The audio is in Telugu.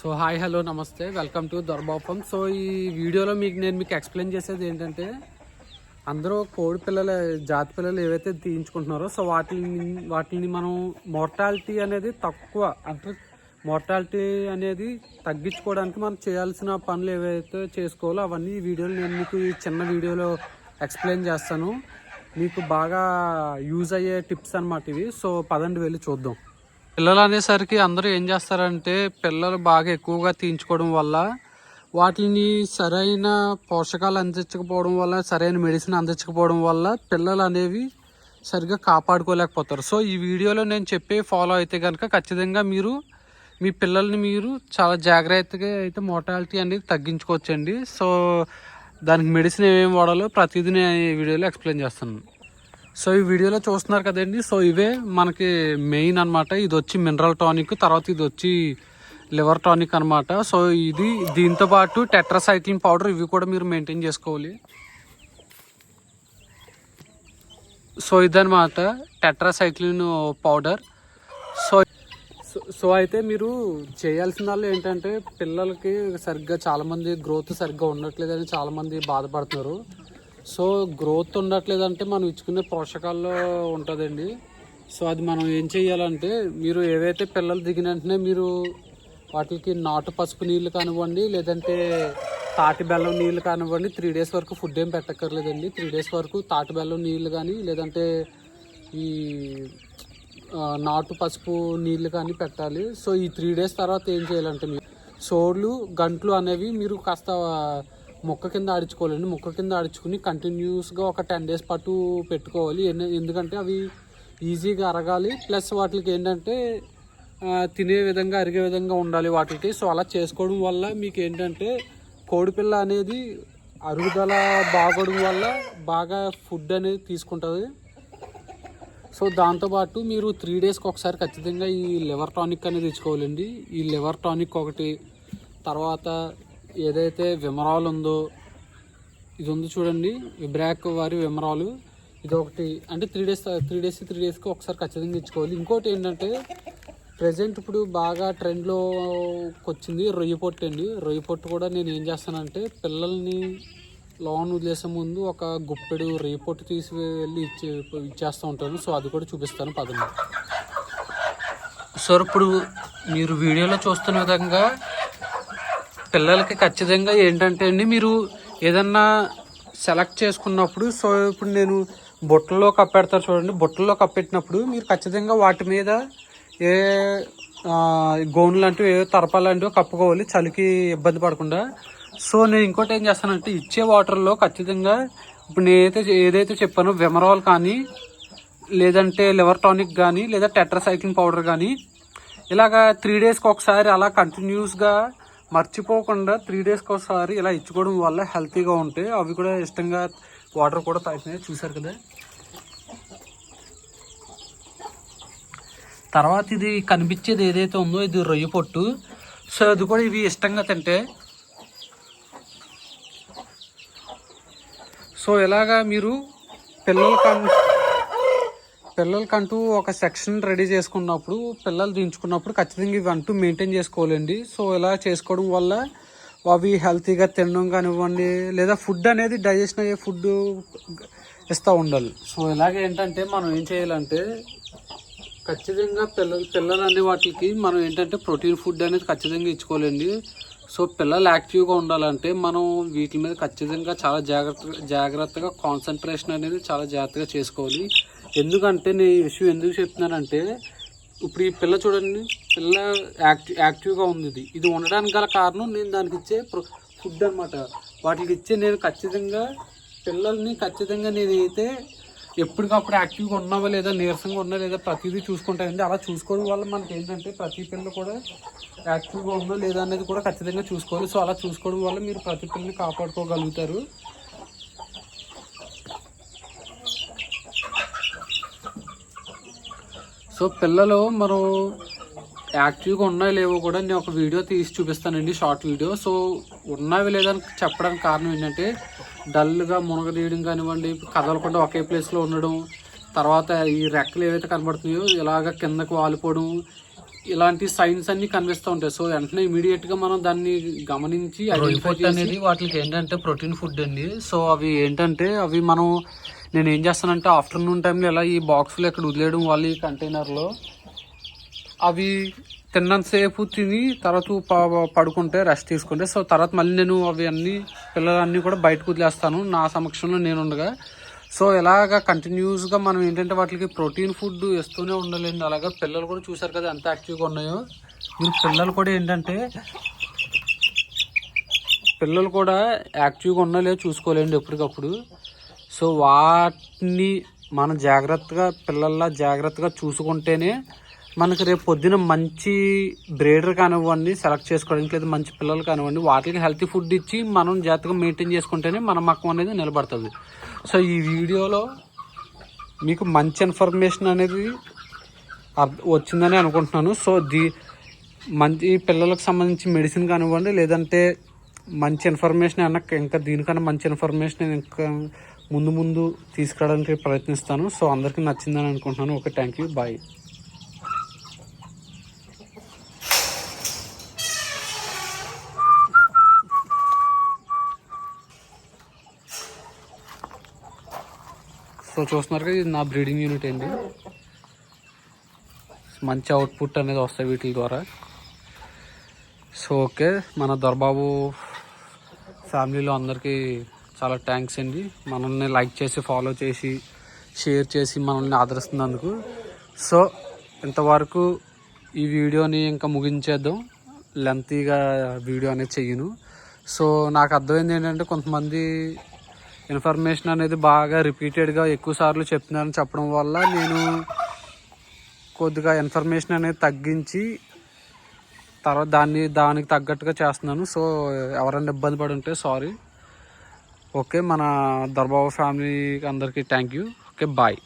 So hi hello namaste. Welcome to దొరబాపం so ఈ వీడియోలో మీకు నేను మీకు ఎక్స్ప్లెయిన్ చేసేది ఏంటంటే అందరూ కోడి పిల్లలు జాతి పిల్లలు ఏవైతే తీయించుకుంటున్నారో సో వాటిని వాటిని మనం మోర్టాలిటీ అనేది తక్కువ అంటే మోర్టాలిటీ అనేది తగ్గించుకోవడానికి మనం చేయాల్సిన పనులు ఏవైతే చేసుకోవాలో అవన్నీ ఈ వీడియోలో నేను మీకు ఈ చిన్న వీడియోలో ఎక్స్ప్లెయిన్ చేస్తాను. మీకు బాగా యూజ్ అయ్యే టిప్స్ అనమాట ఇవి. సో పదండి వెళ్ళి చూద్దాం. పిల్లలు అనేసరికి అందరూ ఏం చేస్తారంటే పిల్లలు బాగా ఎక్కువగా తీయించుకోవడం వల్ల వాటిని సరైన పోషకాలు అందించకపోవడం వల్ల సరైన మెడిసిన్ అందించకపోవడం వల్ల పిల్లలు అనేవి సరిగ్గా కాపాడుకోలేకపోతారు. సో ఈ వీడియోలో నేను చెప్పే ఫాలో అయితే కనుక ఖచ్చితంగా మీరు మీ పిల్లల్ని మీరు చాలా జాగ్రత్తగా అయితే మోటాలిటీ అనేది తగ్గించుకోవచ్చండి. సో దానికి మెడిసిన్ ఏమేమి వాడాలో ప్రతిదీ నేను ఈ వీడియోలో ఎక్స్ప్లెయిన్ చేస్తాను. సో ఈ వీడియోలో చూస్తున్నారు కదండి. సో ఇవే మనకి మెయిన్ అన్నమాట. ఇది వచ్చి మినరల్ టానిక్ తర్వాత ఇది వచ్చి లివర్ టానిక్ అనమాట సో ఇది దీంతో పాటు టెట్రాసైక్లిన్ పౌడర్ ఇవి కూడా మీరు మెయింటైన్ చేసుకోవాలి. సో ఇదనమాట టెట్రాసైక్లిన్ పౌడర్ సో- సో అయితే మీరు చేయాల్సిన వాళ్ళు ఏంటంటే పిల్లలకి సరిగ్గా చాలామంది గ్రోత్ సరిగ్గా ఉండట్లేదని చాలామంది బాధపడుతున్నారు. సో గ్రోత్ ఉండట్లేదంటే మనం ఇచ్చుకునే పోషకాల్లో ఉంటుందండి. సో అది మనం ఏం చేయాలంటే మీరు ఏవైతే పిల్లలు దిగిన వెంటనే మీరు వాటికి నాటు పసుపు నీళ్ళు కానివ్వండి లేదంటే తాటి బెల్లం నీళ్ళు కానివ్వండి త్రీ డేస్ వరకు ఫుడ్ ఏం పెట్టక్కర్లేదండి. త్రీ డేస్ వరకు తాటి బెల్లం నీళ్ళు కానీ లేదంటే ఈ నాటు పసుపు నీళ్ళు కానీ పెట్టాలి. సో ఈ త్రీ డేస్ తర్వాత ఏం చేయాలంటే మీరు సోళ్ళు గంట్లు అనేవి మీరు కాస్త మొక్క కింద ఆడించుకోవాలండి. మొక్క కింద ఆడించుకుని కంటిన్యూస్గా ఒక టెన్ డేస్ పాటు పెట్టుకోవాలి. ఎందుకంటే అవి ఈజీగా అరగాలి. ప్లస్ వాటికి ఏంటంటే తినే విధంగా అరిగే విధంగా ఉండాలి వాటికి. సో అలా చేసుకోవడం వల్ల మీకు ఏంటంటే కోడిపిల్ల అనేది అరుగుదల బాగోవడం వల్ల బాగా ఫుడ్ అనేది తీసుకుంటుంది. సో దాంతోపాటు మీరు త్రీ డేస్కి ఒకసారి ఖచ్చితంగా ఈ లివర్ టానిక్ అనేది తెచ్చుకోవాలండి. ఈ లివర్ టానిక్ ఒకటి తర్వాత ఏదైతే విమరాలు ఉందో ఇది ఉంది చూడండి విబ్రాక్ వారి విమరాలు. ఇది ఒకటి అంటే three days three days three డేస్కి ఒకసారి ఖచ్చితంగా ఇచ్చుకోవాలి. ఇంకోటి ఏంటంటే ప్రజెంట్ ఇప్పుడు బాగా ట్రెండ్లోకి వచ్చింది రొయ్య పొట్టు అండి. రొయ్య పొట్టు కూడా నేను ఏం చేస్తానంటే పిల్లల్ని లోన్ వదిలేసే ముందు ఒక గుప్పెడు రొయ్యి పొట్టు తీసి వెళ్ళి ఇచ్చే ఇచ్చేస్తూ ఉంటాను. సో అది కూడా చూపిస్తాను. పదండి. సార్ ఇప్పుడు మీరు వీడియోలో చూస్తున్న విధంగా పిల్లలకి ఖచ్చితంగా ఏంటంటే అండి మీరు ఏదన్నా సెలెక్ట్ చేసుకున్నప్పుడు సో ఇప్పుడు నేను బుట్టల్లో కప్పెడతారు చూడండి బుట్టల్లో కప్పెట్టినప్పుడు మీరు ఖచ్చితంగా వాటి మీద ఏ గోన్ లాంటివి ఏ తరపాలు లాంటివి కప్పుకోవాలి చలికి ఇబ్బంది పడకుండా. సో నేను ఇంకోటి ఏం చేస్తానంటే ఇచ్చే వాటర్లో ఖచ్చితంగా ఇప్పుడు నేనైతే ఏదైతే చెప్పానో విమరాల్ కానీ లేదంటే లివర్ టానిక్ కానీ లేదా టెట్రాసైక్లిన్ పౌడర్ కానీ ఇలాగా త్రీ డేస్కి ఒకసారి అలా కంటిన్యూస్గా మర్చిపోకుండా త్రీ డేస్కి ఒకసారి ఇలా ఇచ్చుకోవడం వల్ల హెల్తీగా ఉంటాయి అవి కూడా ఇష్టంగా వాటర్ కూడా తాగుతున్నాయి. చూసారు కదా? తర్వాత ఇది కనిపించేది ఏదైతే ఉందో ఇది రొయ్య పొట్టు. సో అది కూడా ఇవి ఇష్టంగా తింటే. సో ఇలాగా మీరు పిల్లలకి పిల్లలకంటూ ఒక సెక్షన్ రెడీ చేసుకున్నప్పుడు పిల్లలు దించుకున్నప్పుడు ఖచ్చితంగా ఇవి అంటూ మెయింటైన్ చేసుకోవాలండి. సో ఇలా చేసుకోవడం వల్ల అవి హెల్తీగా తినడం కానివ్వండి లేదా ఫుడ్ అనేది డైజెషన్ అయ్యే ఫుడ్ ఇస్తూ ఉండాలి. సో ఇలాగే ఏంటంటే మనం ఏం చేయాలంటే ఖచ్చితంగా పిల్లలు పిల్లలు అనే వాటికి మనం ఏంటంటే ప్రోటీన్ ఫుడ్ అనేది ఖచ్చితంగా ఇచ్చుకోవాలండి. సో పిల్లలు యాక్టివ్గా ఉండాలంటే మనం వీటి మీద ఖచ్చితంగా చాలా జాగ్రత్త జాగ్రత్తగా కాన్సన్ట్రేషన్ అనేది చాలా జాగ్రత్తగా చేసుకోవాలి. ఎందుకంటే నేను ఈ విషయం ఎందుకు చెప్తున్నానంటే ఇప్పుడు ఈ పిల్ల చూడండి పిల్ల యాక్టివ్ యాక్టివ్గా ఉంది ఇది. ఇది ఉండడానికి గల కారణం నేను దానికి ఇచ్చే ఫుడ్ అనమాట వాటికి ఇచ్చే నేను ఖచ్చితంగా పిల్లల్ని ఖచ్చితంగా నేనైతే ఎప్పటికప్పుడు యాక్టివ్గా ఉన్నావా లేదా నీరసంగా ఉన్నా లేదా ప్రతిదీ చూసుకుంటానండి. అలా చూసుకోవడం వల్ల మనకి ఏంటంటే ప్రతి పిల్ల కూడా యాక్టివ్గా ఉందో లేదా అనేది కూడా ఖచ్చితంగా చూసుకోవాలి. సో అలా చూసుకోవడం వల్ల మీరు ప్రతి పిల్లని కాపాడుకోగలుగుతారు. సో పిల్లలు మనం యాక్టివ్గా ఉన్నాయో లేవో కూడా నేను ఒక వీడియో తీసి చూపిస్తానండి షార్ట్ వీడియో. సో ఉన్నవి లేదని చెప్పడానికి కారణం ఏంటంటే డల్గా మునగదీయడం కానివ్వండి కదలకుండా ఒకే ప్లేస్లో ఉండడం తర్వాత ఈ రెక్కలు ఏవైతే కనబడుతున్నాయో ఇలాగ కిందకు వాలిపోవడం ఇలాంటి సైన్స్ అన్ని కనిపిస్తూ ఉంటాయి. సో వెంటనే ఇమీడియట్గా మనం దాన్ని గమనించి ఐడెంటిఫై అనేది వాటికి ఏంటంటే ప్రోటీన్ ఫుడ్ అండి. సో అవి ఏంటంటే అవి మనం నేను ఏం చేస్తానంటే ఆఫ్టర్నూన్ టైంలో ఇలా ఈ బాక్స్లో ఇక్కడ వదిలేయడం వల్ల ఈ కంటైనర్లో అవి తిన్నంతసేపు తిని తర్వాత పడుకుంటే రెస్ట్ తీసుకుంటే. సో తర్వాత మళ్ళీ నేను అవి అన్ని పిల్లలన్నీ కూడా బయటకు వదిలేస్తాను. నా సమక్షంలో నేను ఉండగా సో ఇలాగా కంటిన్యూస్గా మనం ఏంటంటే వాటికి ప్రోటీన్ ఫుడ్ ఇస్తూనే ఉండాలండి. అలాగా పిల్లలు కూడా చూసారు కదా ఎంత యాక్టివ్గా ఉన్నాయో. మీరు పిల్లలు కూడా ఏంటంటే పిల్లలు కూడా యాక్టివ్గా ఉన్నా లేదో చూసుకోలేండి ఎప్పటికప్పుడు. సో వాటిని మనం జాగ్రత్తగా పిల్లల్లా జాగ్రత్తగా చూసుకుంటేనే మనకి రేపు పొద్దున మంచి బ్రేడర్ కానివ్వండి సెలెక్ట్ చేసుకోవడానికి లేదా మంచి పిల్లలు కానివ్వండి వాటికి హెల్తీ ఫుడ్ ఇచ్చి మనం జాగ్రత్తగా మెయింటైన్ చేసుకుంటేనే మన మక్కం అనేది నిలబడుతుంది. సో ఈ వీడియోలో మీకు మంచి ఇన్ఫర్మేషన్ అనేది వచ్చిందని అనుకుంటున్నాను. సో దీ మంచి పిల్లలకు సంబంధించి మెడిసిన్ కానివ్వండి లేదంటే మంచి ఇన్ఫర్మేషన్ అన్న ఇంకా దీనికన్నా మంచి ఇన్ఫర్మేషన్ నేను ఇంకా ముందు ముందు తీసుకురావడానికి ప్రయత్నిస్తాను. సో అందరికీ నచ్చిందని అనుకుంటున్నాను. Okay thank you. Bye. So చూస్తున్నారు కదా ఇది నా బ్రీడింగ్ యూనిట్ అండి. మంచి అవుట్పుట్ అనేది వస్తాయి వీటి ద్వారా. సో ఓకే మన దొరబాబు ఫ్యామిలీలో అందరికీ చాలా థ్యాంక్స్ అండి. మనల్ని లైక్ చేసి ఫాలో చేసి షేర్ చేసి మనల్ని ఆదరిస్తున్నందుకు. సో ఇంతవరకు ఈ వీడియోని ఇంకా ముగించేద్దాం. లెంతీగా వీడియో అనేది చెయ్యను. సో నాకు అర్థమైంది ఏంటంటే కొంతమంది ఇన్ఫర్మేషన్ అనేది బాగా రిపీటెడ్గా ఎక్కువ సార్లు చెప్తున్నారని చెప్పడం వల్ల నేను కొద్దిగా ఇన్ఫర్మేషన్ అనేది తగ్గించి తర్వాత దాన్ని దానికి తగ్గట్టుగా చేస్తున్నాను. సో ఎవరైనా ఇబ్బంది పడి ఉంటే సారీ. ఓకే మన దర్బాబు ఫ్యామిలీకి అందరికీ థ్యాంక్ యూ. Okay bye.